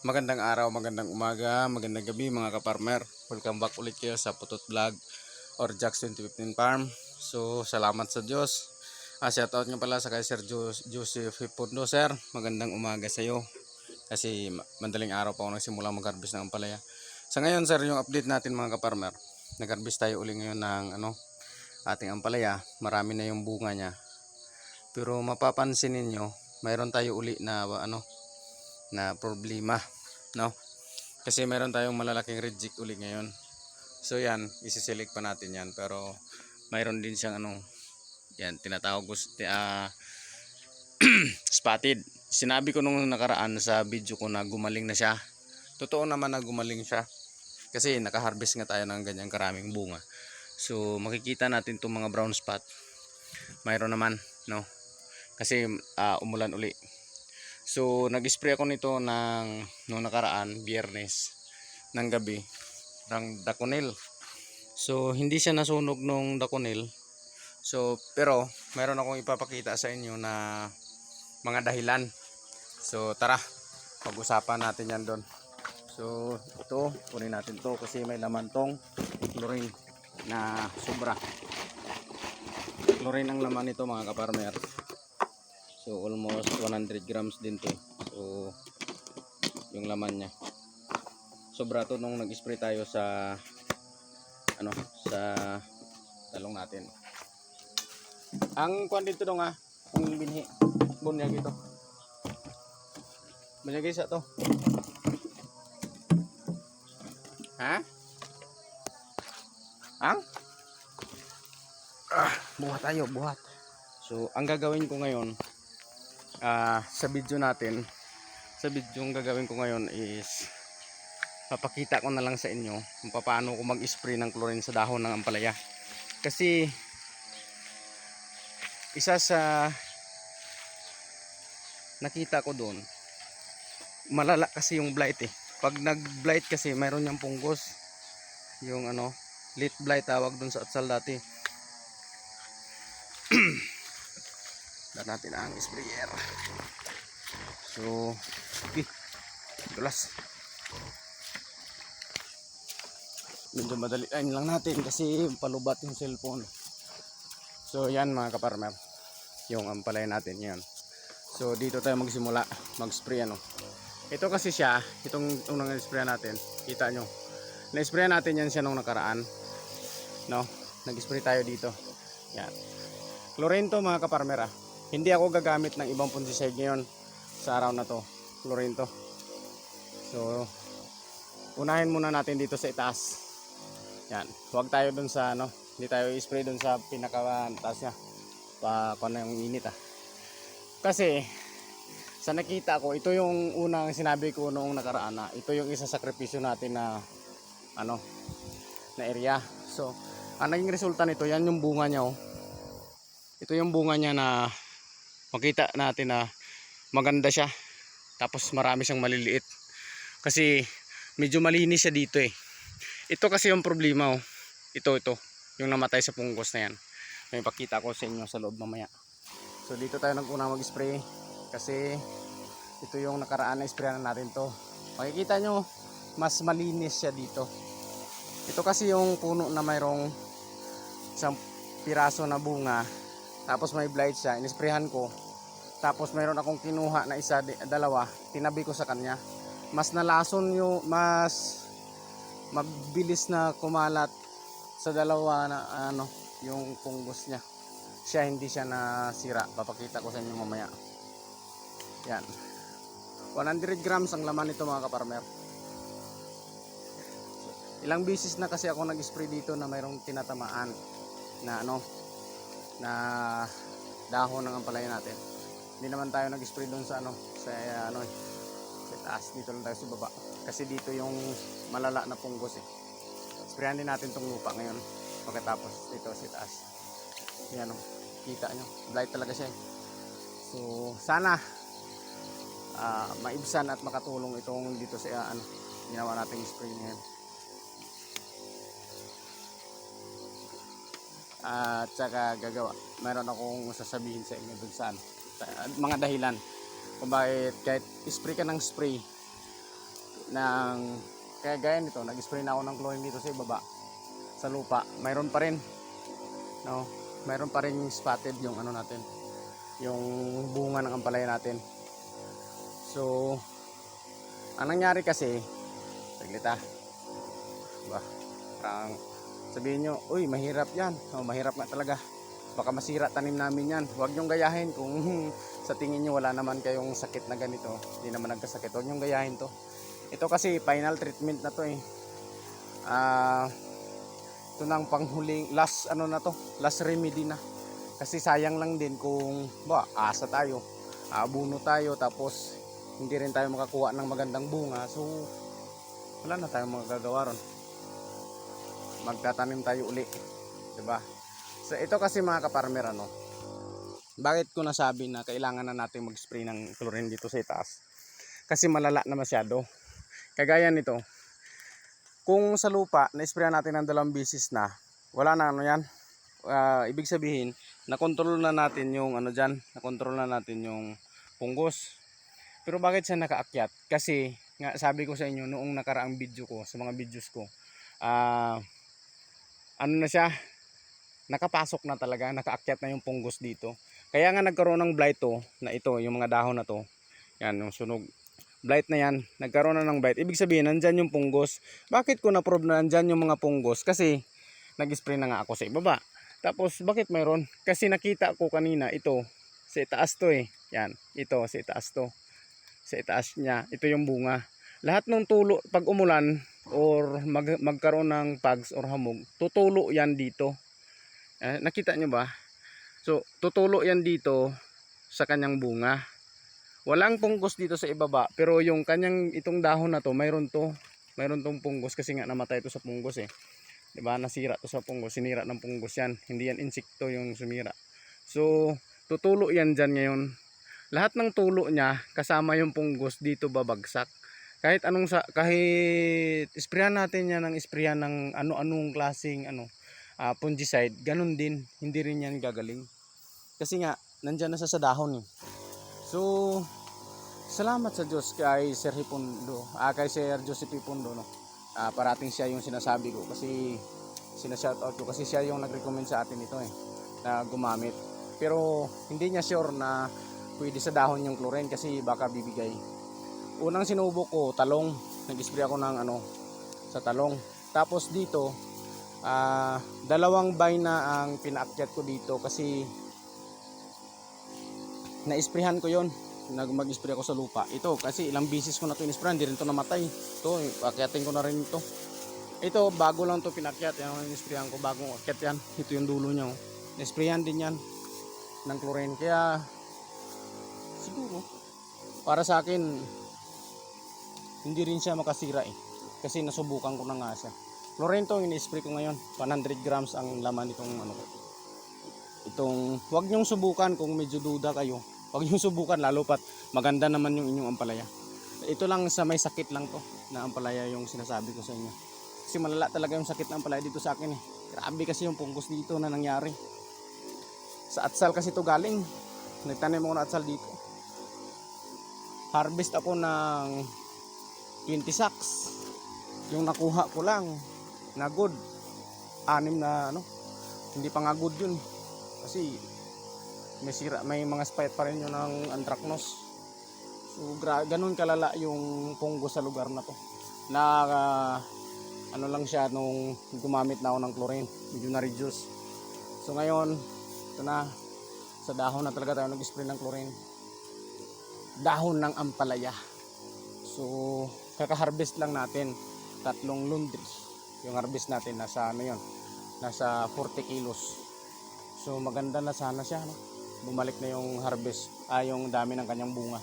Magandang araw, magandang umaga, magandang gabi mga kaparmer. Welcome back ulit kayo sa Putot Vlog or Jax 2015 Farm. So, salamat sa Diyos. Ah, shout out nga pala sa kay Sir Jo- Joseph Hipondo, Sir. Magandang umaga sa iyo. Kasi ma- madaling araw pa ako nagsimula mag-harvest ng ampalaya. Sa ngayon, Sir, yung update natin mga kaparmer. Nag-harvest tayo uli ngayon ng ano, ating ampalaya. Marami na yung bunga niya. Pero mapapansin ninyo, mayroon tayo uli na ano, na problema, no? Kasi meron tayong malalaking reject uli ngayon. So yan, isiselect pa natin yan. Pero mayroon din siyang anong, yan, tinatawag ko, ah, spotted. Sinabi ko nung nakaraan sa video ko na gumaling na siya. Totoo naman na gumaling siya. Kasi nakaharvest nga tayo ng ganyang karaming bunga. So makikita natin itong mga brown spot. Mayroon naman, no? Kasi ah, umulan uli. So, nag-spray ako nito ng nung nakaraan, biyernes ng gabi ng Daconil. So, hindi siya nasunog nung Daconil. So, pero mayroon akong ipapakita sa inyo na mga dahilan. So, tara, pag-usapan natin yan doon. So, ito, kunin natin to kasi may laman tong chlorine na sobra. Chlorine ang laman nito mga kaparmer. So almost 100 grams din to. So yung laman niya. Sobra to nung nag-spray tayo sa ano sa talong natin. Ang kwan dito dong ah, ang binhi. Bunyag ito. Bunyag isa to. Ha? Ang? Ah, buhat tayo, buhat. So, ang gagawin ko ngayon, ah sa video natin sa video yung gagawin ko ngayon is papakita ko na lang sa inyo kung paano ko mag-spray ng chlorine sa dahon ng ampalaya. Kasi isa sa nakita ko doon malala kasi yung blight eh. Pag nag blight kasi mayroon niyang punggos yung ano late blight tawag doon sa atsal dati Dahil natin ang sprayer. So, okay. Dulas. Medyo madali time lang natin kasi palubat yung cellphone. So, yan mga kaparmer. Yung ampalay natin yan. So, dito tayo magsimula. Mag-spray ano. Ito kasi siya, itong unang spray natin. Kita nyo. Na-spray natin yan siya nung nakaraan. No? Nag-spray tayo dito. Yan. Chlorine to mga kaparmer ah. Hindi ako gagamit ng ibang fungicide ngayon sa araw na to. Chlorine. So, unahin muna natin dito sa itaas. Yan. Huwag tayo dun sa ano, hindi tayo i-spray dun sa pinaka taas niya. Pa kung ano yung init ah. Kasi sa nakita ko, ito yung unang sinabi ko noong nakaraan na ito yung isa sakripisyo natin na ano na area. So, ang naging resulta nito, yan yung bunga niya oh. Ito yung bunga niya na makita natin na maganda siya. Tapos marami siyang maliliit. Kasi medyo malinis siya dito eh. Ito kasi yung problema oh. ito ito. Yung namatay sa punggos na yan. May pakita ko sa inyo sa loob mamaya. So dito tayo naguna mag spray kasi ito yung nakaraan na sprayan natin to. Makikita nyo mas malinis siya dito. Ito kasi yung puno na mayroong isang piraso na bunga tapos may blight siya, inisprehan ko. Tapos mayroon akong kinuha na isa, dalawa, tinabi ko sa kanya. Mas nalason yung, mas mabilis na kumalat sa dalawa na ano, yung punggos niya. Siya hindi siya nasira. Papakita ko sa inyo mamaya. Yan. 100 grams ang laman nito mga kaparmer. Ilang bisis na kasi ako nag-spray dito na mayroong tinatamaan na ano, na dahon ng ampalaya natin. Hindi naman tayo nag-spray doon sa ano, sa uh, ano, eh, sa taas dito lang tayo sa baba. Kasi dito yung malala na punggos eh. Sprayan din natin tong lupa ngayon. Pagkatapos dito sa taas. Yan oh, kita nyo. Blight talaga siya eh. So, sana ah, maibsan at makatulong itong dito sa uh, ano, ginawa nating spray ngayon. At saka gagawa. Meron akong sasabihin sa inyo dun sa ano, sa- mga dahilan kung bakit kahit spray ka ng spray ng kaya gaya nito, nag-spray na ako ng chlorine dito sa ibaba sa lupa. Mayroon pa rin no, mayroon pa rin spotted yung ano natin, yung bunga ng ampalaya natin. So, ang nangyari kasi, saglit ah. Ba, parang sabihin nyo, uy, mahirap yan. Oh, mahirap nga talaga. Baka masira tanim namin yan. Huwag nyong gayahin kung sa tingin nyo wala naman kayong sakit na ganito. Hindi naman nagkasakit. Huwag nyong gayahin to. Ito kasi final treatment na to eh. Ah, ito nang panghuling last ano na to, last remedy na. Kasi sayang lang din kung ba asa tayo, abuno tayo tapos hindi rin tayo makakuha ng magandang bunga. So wala na tayong magagawa ron. Magtatanim tayo uli. 'Di ba? So ito kasi mga kaparmer ano. Bakit ko nasabi na kailangan na natin mag-spray ng chlorine dito sa itaas? Kasi malala na masyado. Kagaya nito, kung sa lupa, na-sprayan natin ng dalawang bisis na, wala na ano yan. Ah, ibig sabihin, nakontrol na natin yung ano dyan, nakontrol na natin yung punggos. Pero bakit siya nakaakyat? Kasi, nga sabi ko sa inyo noong nakaraang video ko, sa mga videos ko, ah, ano na siya, nakapasok na talaga, nakaakyat na yung punggos dito. Kaya nga nagkaroon ng blight to, na ito, yung mga dahon na to, yan, yung sunog, blight na yan, nagkaroon na ng blight. Ibig sabihin, nandyan yung punggos. Bakit ko na-prove na nandyan yung mga punggos? Kasi, nag-spray na nga ako sa ibaba. Tapos, bakit mayroon? Kasi nakita ko kanina, ito, sa itaas to eh. Yan, ito, sa itaas to. Sa itaas niya, ito yung bunga. Lahat ng tulo, pag umulan, or mag, magkaroon ng pags or hamog, tutulo yan dito. Eh, nakita nyo ba? So, tutulo yan dito sa kanyang bunga. Walang punggos dito sa ibaba, pero yung kanyang itong dahon na to, mayroon to. Mayroon tong punggos kasi nga namatay to sa punggos eh. 'Di ba? Nasira to sa punggos, sinira ng punggos 'yan. Hindi yan insekto yung sumira. So, tutulo yan diyan ngayon. Lahat ng tulo niya kasama yung punggos dito babagsak. Kahit anong sa kahit sprayan natin yan ng sprayan ng ano-anong klaseng ano ah, fungicide, ganun din, hindi rin yan gagaling. Kasi nga nandiyan na sa sa dahon eh. So, salamat sa Diyos kay Sir Hipondo, ah, kay Sir Joseph Hipondo, no? Ah, parating siya yung sinasabi ko kasi sinashoutout ko kasi siya yung nag-recommend sa atin ito eh, na gumamit. Pero hindi niya sure na pwede sa dahon yung chlorine kasi baka bibigay. Unang sinubok ko, talong. Nag-spray ako ng ano, sa talong. Tapos dito, ah, dalawang bay na ang pinaakyat ko dito kasi na-sprayhan ko yon nag mag-spray ako sa lupa. Ito kasi ilang bisis ko na to in-sprayan hindi rin to namatay. Ito akyatin ko na rin ito ito bago lang to pinakyat yan ang in-sprayan ko bagong akyat yan. Ito yung dulo niya oh. na-sprayan din yan ng chlorine. Kaya siguro para sa akin hindi rin siya makasira eh. Kasi nasubukan ko na nga siya. Chlorine to yung in-spray ko ngayon 100 grams ang laman nitong ano itong wag nyong subukan kung medyo duda kayo. Wag nyong subukan lalo pat maganda naman yung inyong ampalaya. Ito lang sa may sakit lang to na ampalaya yung sinasabi ko sa inyo. Kasi malala talaga yung sakit ng ampalaya dito sa akin eh. Grabe kasi yung punggos dito na nangyari. Sa atsal kasi to galing. Nagtanim ako ng atsal dito. Harvest ako ng 20 sacks. Yung nakuha ko lang na good. Anim na ano hindi pa nga good yun. Kasi may sira may mga spite pa rin yun ng anthracnose so gra ganun kalala yung punggo sa lugar na to. Na ah, ano lang siya nung gumamit na ako ng chlorine medyo na reduce so ngayon ito na. Sa dahon na talaga tayo nag-spray ng chlorine. Dahon ng ampalaya. So kaka-harvest lang natin. Tatlong laundry yung harvest natin nasa ano yun? Nasa 40 kilos. So maganda na sana siya no? bumalik na yung harvest. Ay yung dami ng kanyang bunga.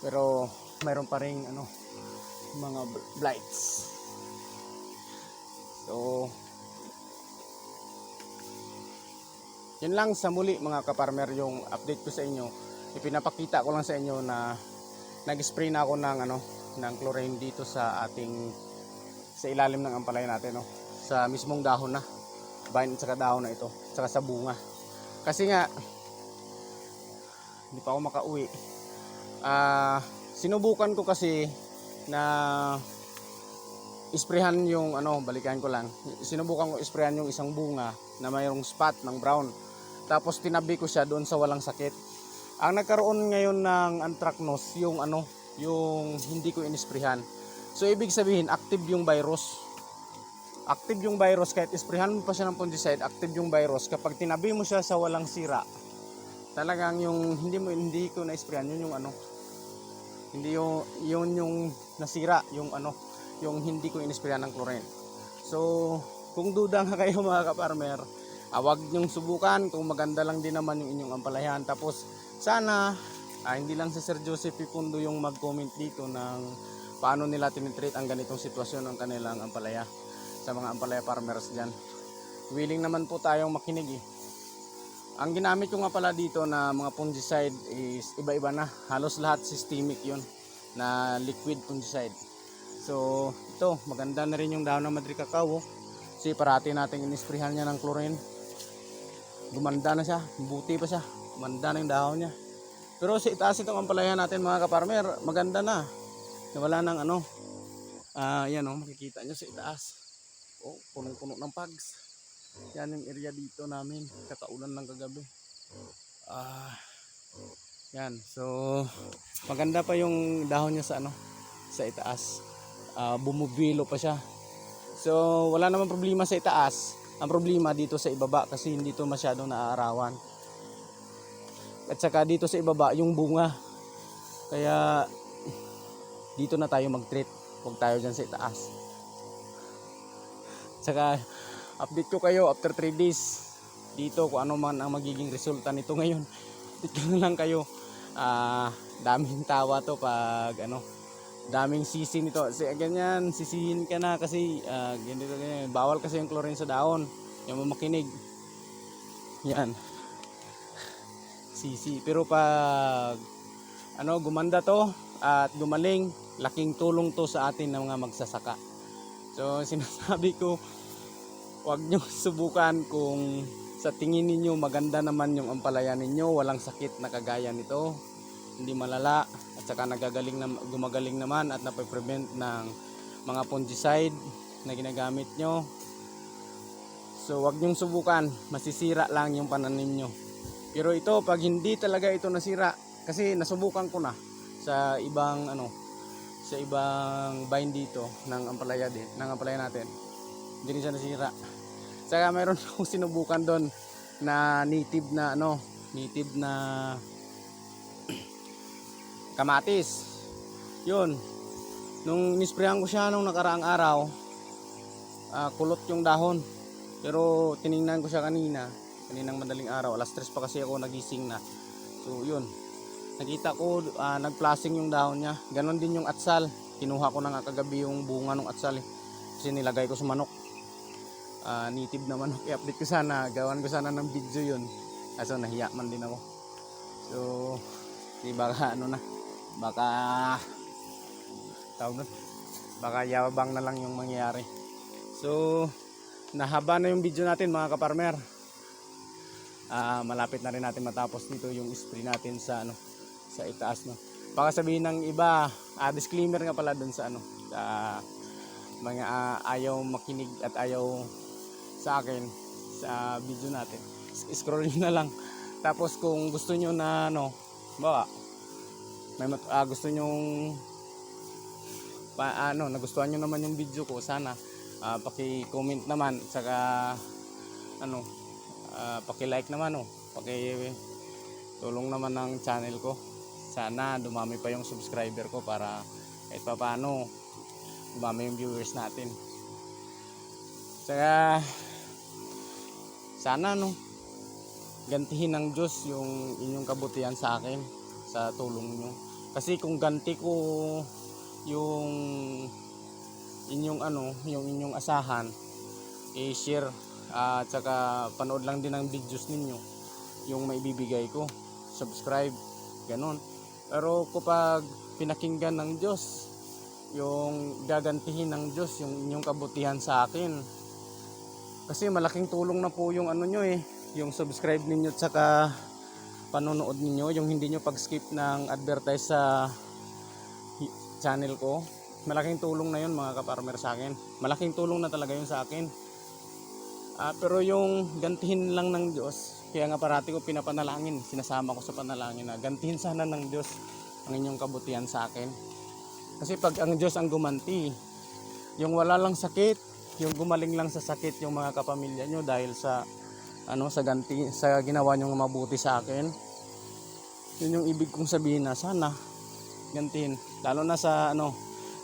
Pero mayroon pa ring ano mga bl- blights. So yun lang sa muli mga kaparmer yung update ko sa inyo. Ipinapakita ko lang sa inyo na nag-spray na ako ng ano ng chlorine dito sa ating sa ilalim ng ampalaya natin no sa mismong dahon na vine at saka dahon na ito saka sa bunga kasi nga hindi pa ako makauwi ah sinubukan ko kasi na isprehan yung ano, balikan ko lang. Sinubukan ko isprehan yung isang bunga na mayroong spot ng brown. Tapos tinabi ko siya doon sa walang sakit. Ang nagkaroon ngayon ng anthracnose, yung ano, yung hindi ko inisprehan. So ibig sabihin, active yung virus. Active yung virus kahit isprehan mo pa siya ng fungicide, active yung virus. Kapag tinabi mo siya sa walang sira, talagang yung hindi mo hindi ko na-isprehan, yun yung ano, hindi yung yun yung nasira, yung ano, yung hindi ko inisprayan ng chlorine. So, kung duda nga kayo mga kaparmer, ah, wag niyong subukan kung maganda lang din naman yung inyong ampalayan. Tapos, sana, ah, hindi lang si Sir Joseph Pipundo yung mag-comment dito ng paano nila tinitreat ang ganitong sitwasyon ng kanilang ampalaya sa mga ampalaya farmers dyan. Willing naman po tayong makinig eh. Ang ginamit ko nga pala dito na mga fungicide is iba-iba na. Halos lahat systemic yun na liquid fungicide. So, ito, maganda na rin yung dahon ng Madrid Cacao. Kasi parati natin inisprihan niya ng chlorine. Gumanda na siya, buti pa siya. Gumanda na yung dahon niya. Pero sa itaas itong ampalaya natin mga kaparmer, maganda na. Wala nang ano. Ah, yan oh, makikita nyo sa itaas. Oh, punong-puno ng pags. Yan yung area dito namin. Kakaulan lang kagabi. Ah, yan. So, maganda pa yung dahon niya sa ano, sa itaas. Ah, bumubilo pa siya. So, wala naman problema sa itaas. Ang problema dito sa ibaba kasi hindi to masyadong naaarawan. At saka dito sa ibaba, yung bunga. Kaya, dito na tayo mag-treat. Huwag tayo dyan sa itaas. Saka, update ko kayo after 3 days dito kung ano man ang magiging resulta nito ngayon. Update na lang kayo. Ah, daming tawa to pag ano, daming sisi nito. Kasi ganyan, sisihin ka na kasi ah, ganito ganyan. Bawal kasi yung chlorine sa dahon. Yung mamakinig. Yan. Sisi. Pero pag ano, gumanda to at gumaling, laking tulong to sa atin ng mga magsasaka. So, sinasabi ko, huwag nyo subukan kung sa tingin ninyo maganda naman yung ampalaya ninyo, walang sakit na kagaya nito, hindi malala, at saka nagagaling na, gumagaling naman at nape-prevent ng mga fungicide na ginagamit nyo. So wag nyong subukan, masisira lang yung pananim nyo. Pero ito, pag hindi talaga ito nasira, kasi nasubukan ko na sa ibang ano, sa ibang vine dito ng ampalaya din, ng ampalaya natin. Hindi rin siya nasira. Saka mayroon akong sinubukan doon na native na ano, native na kamatis. Yun. Nung nisprayan ko siya nung nakaraang araw, ah, kulot yung dahon. Pero tiningnan ko siya kanina, kaninang madaling araw, alas 3 pa kasi ako nagising na. So yun. Nakita ko ah, nagplasing yung dahon niya. Ganon din yung atsal. Kinuha ko na nga kagabi yung bunga ng atsal eh. Kasi nilagay ko sa manok ah, native na manok. I-update ko sana. Gawan ko sana ng video yun. Kaso nahiya man din ako. So, di baka ano na. Baka tawag nun. Baka yabang na lang yung mangyayari. So, nahaba na yung video natin mga kaparmer. Ah, malapit na rin natin matapos dito yung spray natin sa ano sa itaas no. Baka sabihin ng iba, ah, disclaimer nga pala dun sa ano sa mga ah, ayaw makinig at ayaw sa akin sa video natin. Scroll nyo na lang. Tapos kung gusto nyo na ano, bawa, may mat- ah, gusto nyo pa, ano, nagustuhan nyo naman yung video ko, sana ah, paki-comment naman saka ano, ah, paki-like naman oh, paki tulong naman ng channel ko. Sana dumami pa yung subscriber ko para kahit pa paano dumami yung viewers natin. Saka sana no gantihin ng Diyos yung inyong kabutihan sa akin sa tulong nyo. Kasi kung ganti ko yung inyong ano, yung inyong asahan, i-share at saka panood lang din ng videos ninyo yung maibibigay ko. Subscribe, ganon. Pero kapag pinakinggan ng Diyos, yung gagantihin ng Diyos yung inyong kabutihan sa akin, kasi malaking tulong na po yung ano nyo eh, yung subscribe ninyo at saka panonood ninyo, yung hindi nyo pag-skip ng advertise sa channel ko. Malaking tulong na yun mga kaparmer sa akin. Malaking tulong na talaga yun sa akin. Ah, pero yung gantihin lang ng Diyos, kaya nga parati ko pinapanalangin, sinasama ko sa panalangin na gantihin sana ng Diyos ang inyong kabutihan sa akin. Kasi pag ang Diyos ang gumanti, yung wala lang sakit, yung gumaling lang sa sakit yung mga kapamilya nyo dahil sa ano sa ganti sa ginawa nyo mabuti sa akin. Yun yung ibig kong sabihin na sana gantihin lalo na sa ano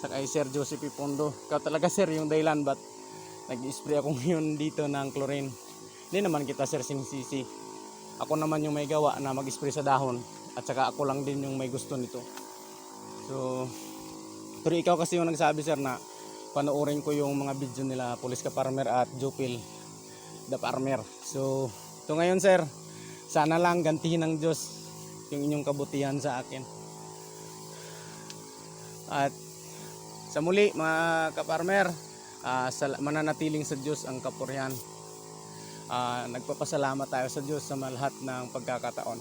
sa kay Sir Joseph Pondo. Ikaw talaga sir yung dahilan ba't nag-spray ako ngayon dito ng chlorine. Hindi naman kita sir sinisisi. Ako naman yung may gawa na mag-spray sa dahon at saka ako lang din yung may gusto nito. So, pero ikaw kasi yung nagsabi sir na panoorin ko yung mga video nila Police ka Farmer at Jupil the Farmer. So, ito ngayon sir, sana lang gantihin ng Diyos yung inyong kabutihan sa akin. At sa muli mga kaparmer, ah, sal- mananatiling sa Diyos ang kapurihan. Ah, nagpapasalamat tayo sa Diyos sa lahat ng pagkakataon.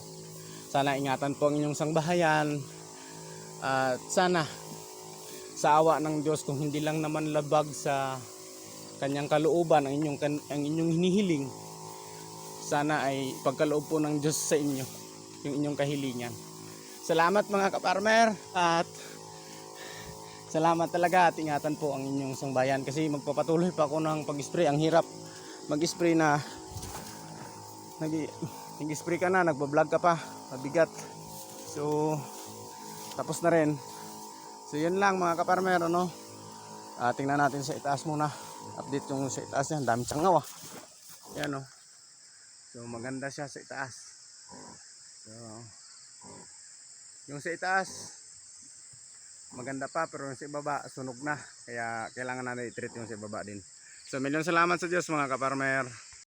Sana ingatan po ang inyong sangbahayan. At sana sa awa ng Diyos kung hindi lang naman labag sa kanyang kalooban ang inyong ang inyong hinihiling sana ay pagkaloob po ng Diyos sa inyo yung inyong kahilingan. Salamat mga kaparmer at salamat talaga at ingatan po ang inyong sangbayan kasi magpapatuloy pa ako ng pag-spray. Ang hirap mag-spray na nag nag-spray ka na, nagbablog ka pa, mabigat. So tapos na rin. So yun lang mga kaparmer ano. Ah, tingnan natin sa itaas muna. Update yung sa itaas niya. Dami tsangaw ah. Yan oh. So maganda siya sa itaas. So yung sa itaas maganda pa pero yung sa ibaba sunog na. Kaya kailangan natin i-treat yung sa ibaba din. So milyon salamat sa Diyos mga kaparmer.